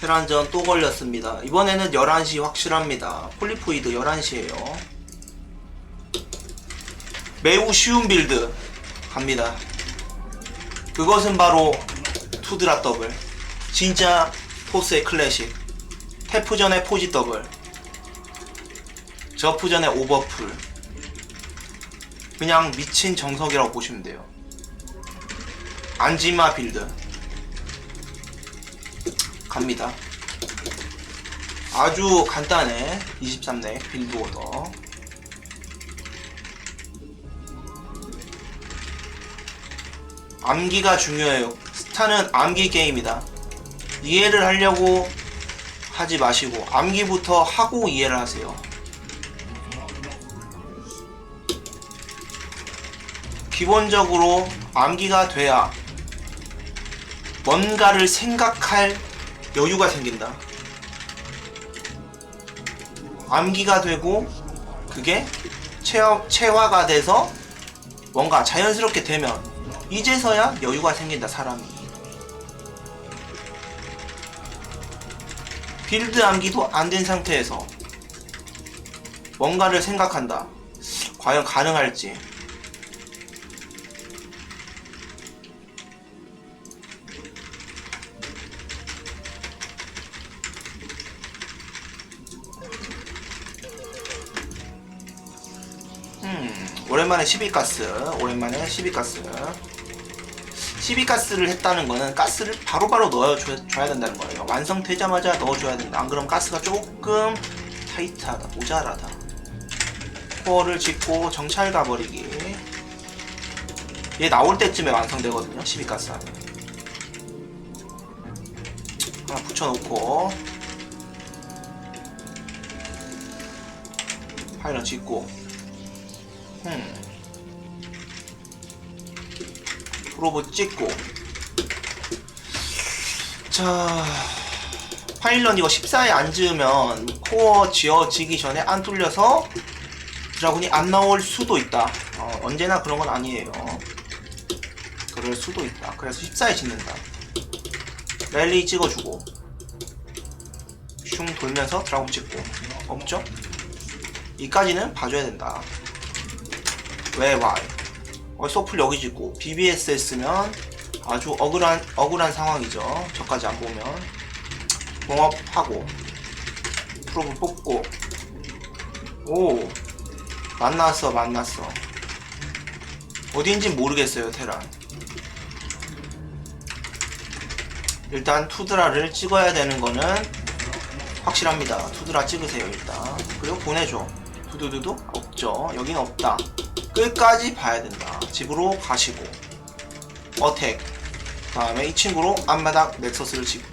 테란전 또 걸렸습니다. 이번에는 11시 확실합니다. 폴리포이드 11시에요. 매우 쉬운 빌드 갑니다. 그것은 바로 투드라 더블. 진짜 포스의 클래식. 태프전의 포지 더블. 저프전의 오버풀. 그냥 미친 정석이라고 보시면 돼요. 안지마 빌드. 갑니다. 아주 간단해. 23넥 빌드 오더. 암기가 중요해요. 스타는 암기 게임이다. 이해를 하려고 하지 마시고 암기부터 하고 이해를 하세요. 기본적으로 암기가 돼야 뭔가를 생각할 여유가 생긴다. 암기가 되고 그게 체화, 체화가 돼서 뭔가 자연스럽게 되면 이제서야 여유가 생긴다 사람이. 빌드 암기도 안 된 상태에서 뭔가를 생각한다. 과연 가능할지 오랜만에 12가스, 오랜만에 12가스. 12가스를 했다는 거는 가스를 바로바로 넣어줘야 된다는 거예요. 완성되자마자 넣어줘야 된다. 안 그러면 가스가 조금 타이트하다, 모자라다. 코어를 짓고 정찰 가버리기. 얘 나올 때쯤에 완성되거든요, 12가스 하면. 하나 붙여놓고, 파일럿 짓고, 음. 로브 찍고. 자 파일런 이거 14에 안 지으면 코어 지어지기 전에 안 뚫려서 드라군이 안 나올 수도 있다. 어, 언제나 그런 건 아니에요. 그럴 수도 있다. 그래서 14에 짓는다. 랠리 찍어주고. 슝 돌면서 드라군 찍고. 없죠? 이까지는 봐줘야 된다. 왜 Y? 어, 소플 여기 짓고 BBS 했으면 아주 억울한 억울한 상황이죠. 저까지 안 보면. 공업하고 프로브 뽑고. 오 만났어 만났어. 어디인지 모르겠어요 테란. 일단 투드라를 찍어야 되는 거는 확실합니다. 투드라 찍으세요 일단. 그리고 보내줘. 두두두두? 없죠. 여기는 없다. 끝까지 봐야 된다. 집으로 가시고 어택 다음에 이 친구로 앞마당 넥서스를 치고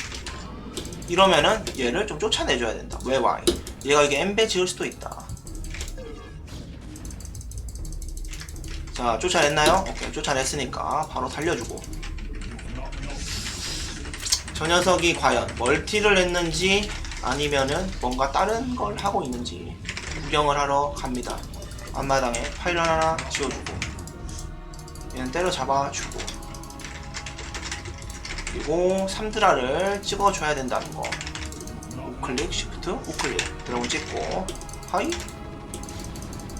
이러면은 얘를 좀 쫓아내줘야 된다. 왜 Y? 얘가 이게 엠베 지을 수도 있다. 자 쫓아냈나요? 오케이 쫓아냈으니까 바로 살려주고 저 녀석이 과연 멀티를 했는지 아니면은 뭔가 다른 걸 하고 있는지 구경을 하러 갑니다. 앞마당에 파일런 하나 지어주고 얘는 때려잡아주고. 그리고 3드라를 찍어줘야 된다는 거. 우클릭 시프트 우클릭. 드라곤 찍고. 하이.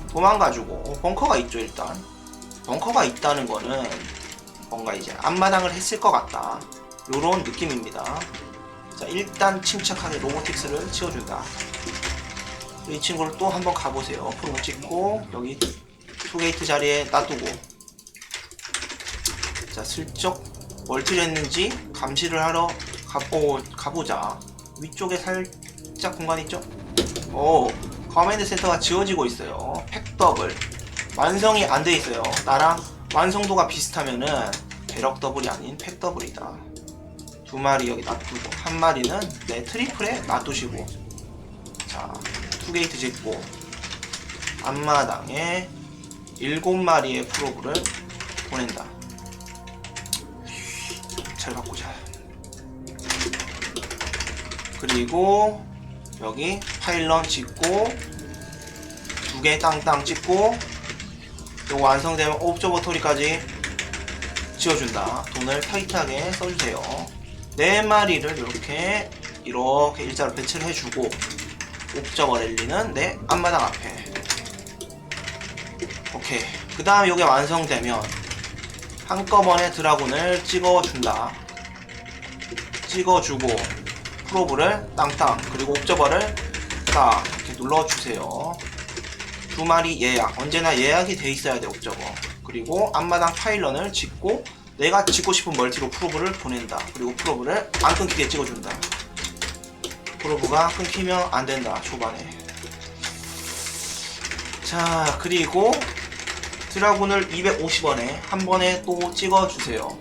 도망가주고. 벙커가 있죠 일단. 벙커가 있다는 거는 뭔가 이제 앞마당을 했을 것 같다. 요런 느낌입니다. 자 일단 침착하게 로보틱스를 지어준다. 이 친구를 또 한번 가보세요. 프로모 찍고 여기 투게이트 자리에 놔두고 자 슬쩍 멀티를 했는지 감시를 하러 가보, 가보자. 위쪽에 살짝 공간 있죠? 오 커맨드 센터가 지어지고 있어요. 팩더블 완성이 안 돼 있어요. 나랑 완성도가 비슷하면은 배럭 더블이 아닌 팩 더블이다. 두 마리 여기 놔두고 한 마리는 내 트리플에 놔두시고 자 투게이트 짓고 앞마당에 7마리의 프로브를 보낸다 그리고 여기 파일런 짓고 두 개 땅땅 찍고 요거 완성되면 옵저버토리까지 지어준다. 돈을 타이트하게 써주세요. 네 마리를 이렇게 이렇게 일자로 배치를 해주고 옵저버 랠리는 내 앞마당 앞에. 오케이. 그 다음에 이게 완성되면 한꺼번에 드라군을 찍어준다. 찍어주고 프로브를 땅땅 그리고 옵저버를 딱 이렇게 눌러주세요. 두 마리 예약. 언제나 예약이 돼 있어야 돼 옵저버. 그리고 앞마당 파일런을 짓고 내가 짓고 싶은 멀티로 프로브를 보낸다. 그리고 프로브를 안 끊기게 찍어준다. 프로브가 끊기면 안 된다 초반에. 자 그리고 드라군을 250원에 한 번에 또 찍어주세요.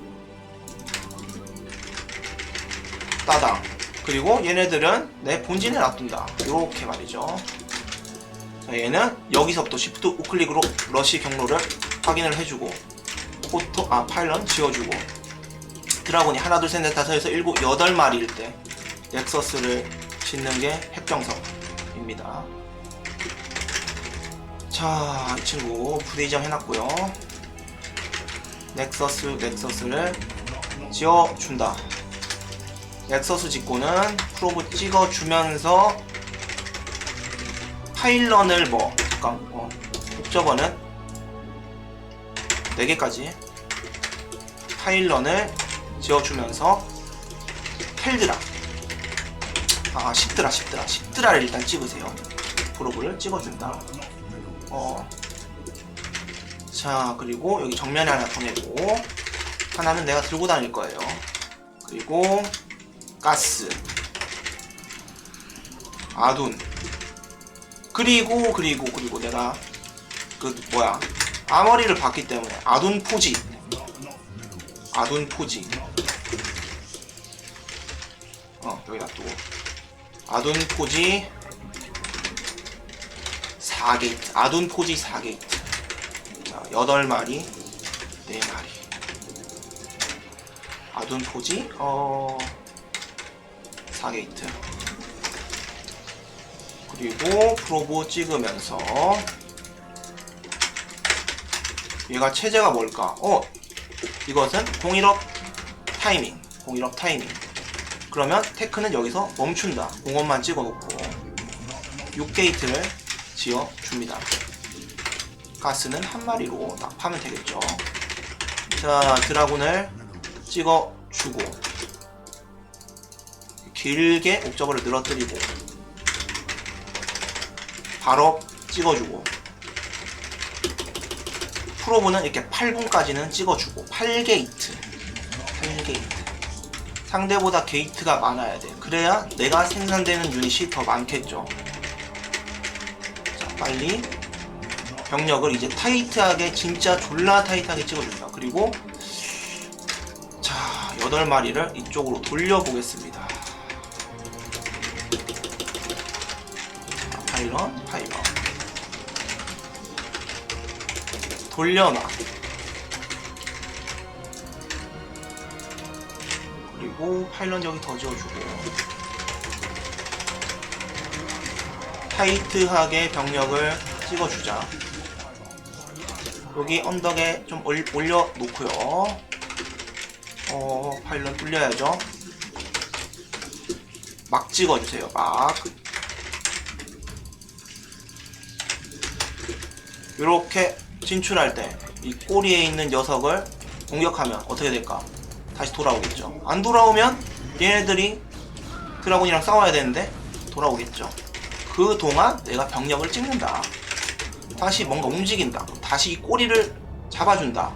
따당 그리고 얘네들은 내 본진에 놔둔다 이렇게 말이죠 자, 얘는 여기서부터 시프트 우클릭으로 러시 경로를 확인을 해주고 포토 아 파일런 지워주고 드라곤이 하나 둘 셋 넷 다섯에서 일곱 여덟 마리일 때 넥서스를 짓는 게 핵정석입니다. 자, 이 친구 브레이점 해놨고요. 넥서스 넥서스를 지어준다. 넥서스 짓고는 프로브 찍어주면서 파일런을 뭐 잠깐 어, 옵저버는 4개까지 파일런을 지어주면서 헬드라. 아 10드라 10드라. 10드라를 일단 찍으세요. 프로브를 찍어준다. 어. 자 그리고 여기 정면에 하나 보내고 하나는 내가 들고 다닐 거예요. 그리고 가스 아둔 그리고 그리고 그리고 내가 그 뭐야? 아머리를 봤기 때문에 아둔 포지. 아둔 포지. 어 여기 놔두고. 아둔 포지 4게이트. 아둔 포지 4게이트. 자 8마리 4마리. 아둔 포지 어 4게이트. 그리고 프로보 찍으면서 얘가 체제가 뭘까? 어 이것은 공일업 타이밍 공일업 타이밍. 그러면 테크는 여기서 멈춘다. 공원만 찍어놓고 6게이트를 지어줍니다. 가스는 한 마리로 딱 파면 되겠죠. 자 드라군을 찍어주고 길게 옵저버를 늘어뜨리고 바로 찍어주고 프로브는 이렇게 8분까지는 찍어주고 8게이트 8게이트. 상대보다 게이트가 많아야 돼. 그래야 내가 생산되는 유닛이 더 많겠죠. 자 빨리 병력을 이제 타이트하게 진짜 졸라 타이트하게 찍어준다. 그리고 자 8마리를 이쪽으로 돌려보겠습니다 돌려놔. 그리고 파일런 여기 더 지어주고. 타이트하게 병력을 찍어주자. 여기 언덕에 좀 올, 올려놓고요. 어 파일런 뚫려야죠. 막 찍어주세요 막. 이렇게 진출할 때 이 꼬리에 있는 녀석을 공격하면 어떻게 될까? 다시 돌아오겠죠. 안 돌아오면 얘네들이 드라곤이랑 싸워야 되는데 돌아오겠죠. 그 동안 내가 병력을 찍는다. 다시 뭔가 움직인다. 다시 이 꼬리를 잡아준다.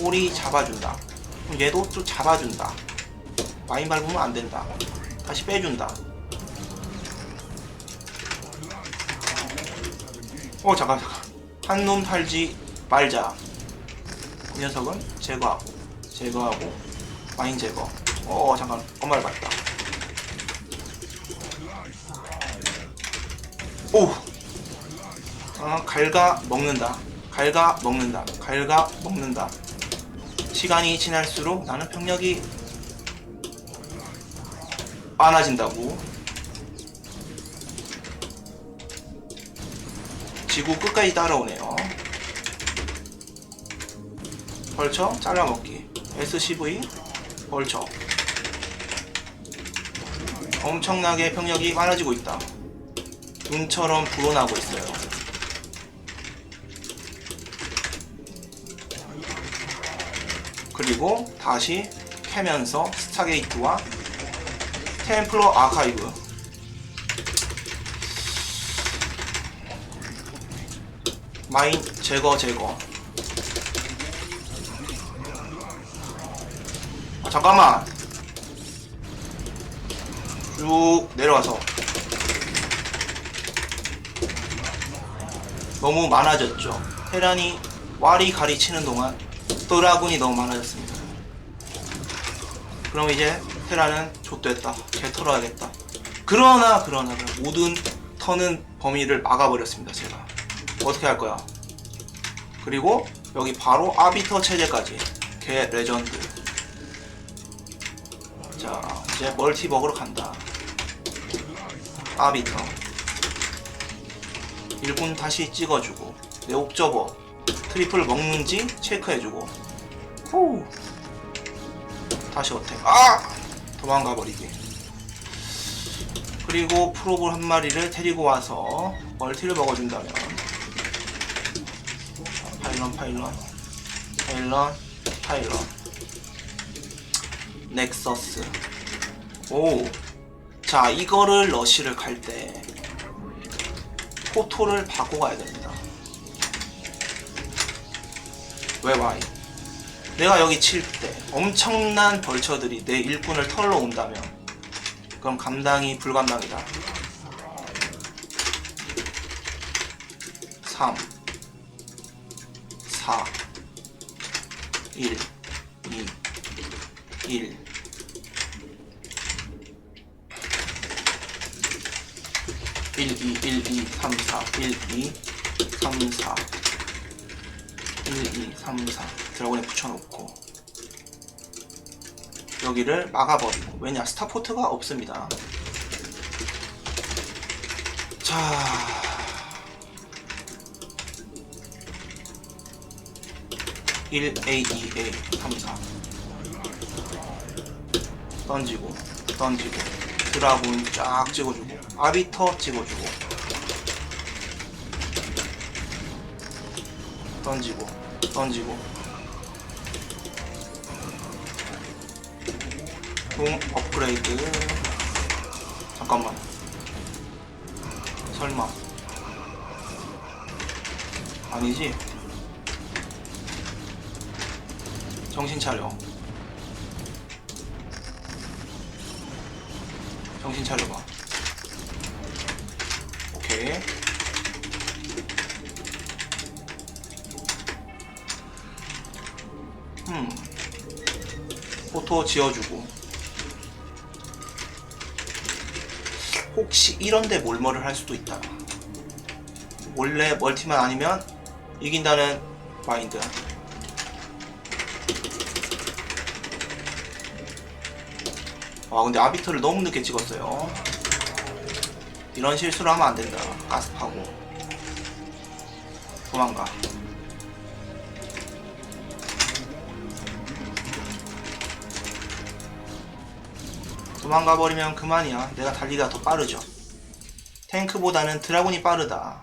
꼬리 잡아준다. 그럼 얘도 좀 잡아준다. 많이 밟으면 안 된다. 다시 빼준다. 어 잠깐 잠깐. 한 놈 탈지 말자. 이 녀석은 제거하고 제거하고 마인 제거. 어 잠깐 엄마를 봤다. 오. 아 갈가 먹는다. 갈가 먹는다. 갈가 먹는다. 시간이 지날수록 나는 병력이 많아진다고. 지구 끝까지 따라오네요. 벌쳐 잘라먹기 SCV 벌쳐 엄청나게 병력이 많아지고 있다. 눈처럼 불어나고 있어요. 그리고 다시 캐면서 스타게이트와 템플러 아카이브 마인 제거 제거. 아, 잠깐만. 쭉 내려와서. 너무 많아졌죠. 테란이 와리 가리 치는 동안 드라군이 너무 많아졌습니다. 그럼 이제 테라는 좆됐다. 개 털어야겠다. 그러나 그러나 모든 터는 범위를 막아버렸습니다 제가 어떻게 할 거야? 그리고 여기 바로 아비터 체제까지. 개 레전드. 자 이제 멀티버그로 간다. 아비터. 일꾼 다시 찍어주고 내 옥저버. 트리플 먹는지 체크해주고. 후. 다시 어택. 아! 도망가 버리기 그리고 프로볼 한 마리를 데리고 와서 멀티를 먹어준다면 파일런 파일런 파일런 파일런 넥서스. 오 자 이거를 러쉬를 갈 때 포토를 바꿔 가야 됩니다. 왜 와이? 내가 여기 칠 때 엄청난 벌처들이 내 일꾼을 털러 온다면 그럼 감당이 불감당이다. 3 4 1 2 1 1 2 1 2 3 4 1 2 3 4 1 2 3 4 드라곤에 붙여놓고 여기를 막아버리고 왜냐 스타포트가 없습니다. 자 1A, 2A, 3, 4 던지고 던지고. 드라군 쫙 찍어주고. 아비터 찍어주고. 던지고 던지고. 동 업그레이드. 잠깐만. 설마. 아니지 정신 차려. 정신 차려봐. 오케이. 음. 포토 지어주고. 혹시 이런데 몰머를 할 수도 있다. 원래 멀티만 아니면 이긴다는 마인드 아 근데 아비터를 너무 늦게 찍었어요. 이런 실수를 하면 안 된다. 가스 파고. 도망가. 도망가 버리면 그만이야. 내가 달리기가 더 빠르죠. 탱크보다는 드라군이 빠르다.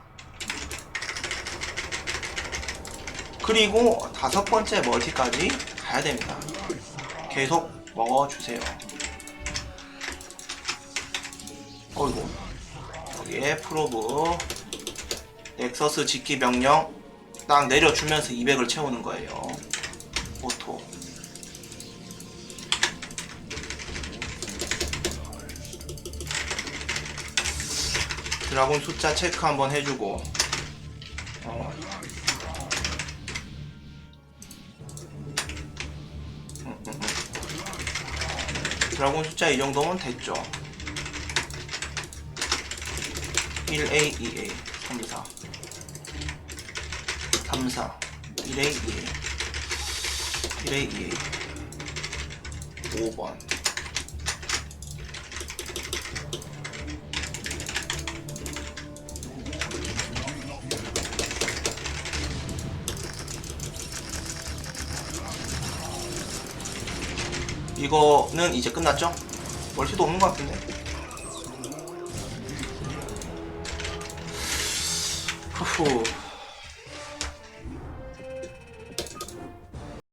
그리고 다섯 번째 멀티까지 가야 됩니다. 계속 먹어주세요 어이구 여기에 프로브. 넥서스 짓기 명령 딱 내려주면서 200을 채우는 거예요. 오토. 드라곤 숫자 체크 한번 해주고. 어. 음, 음, 음. 드라곤 숫자 이 정도면 됐죠 1A, 2A, 3, 4 3, 4 1A, 2A 1A, 2A 5번. 이거는 이제 끝났죠? 멀티도 없는 것 같은데 후후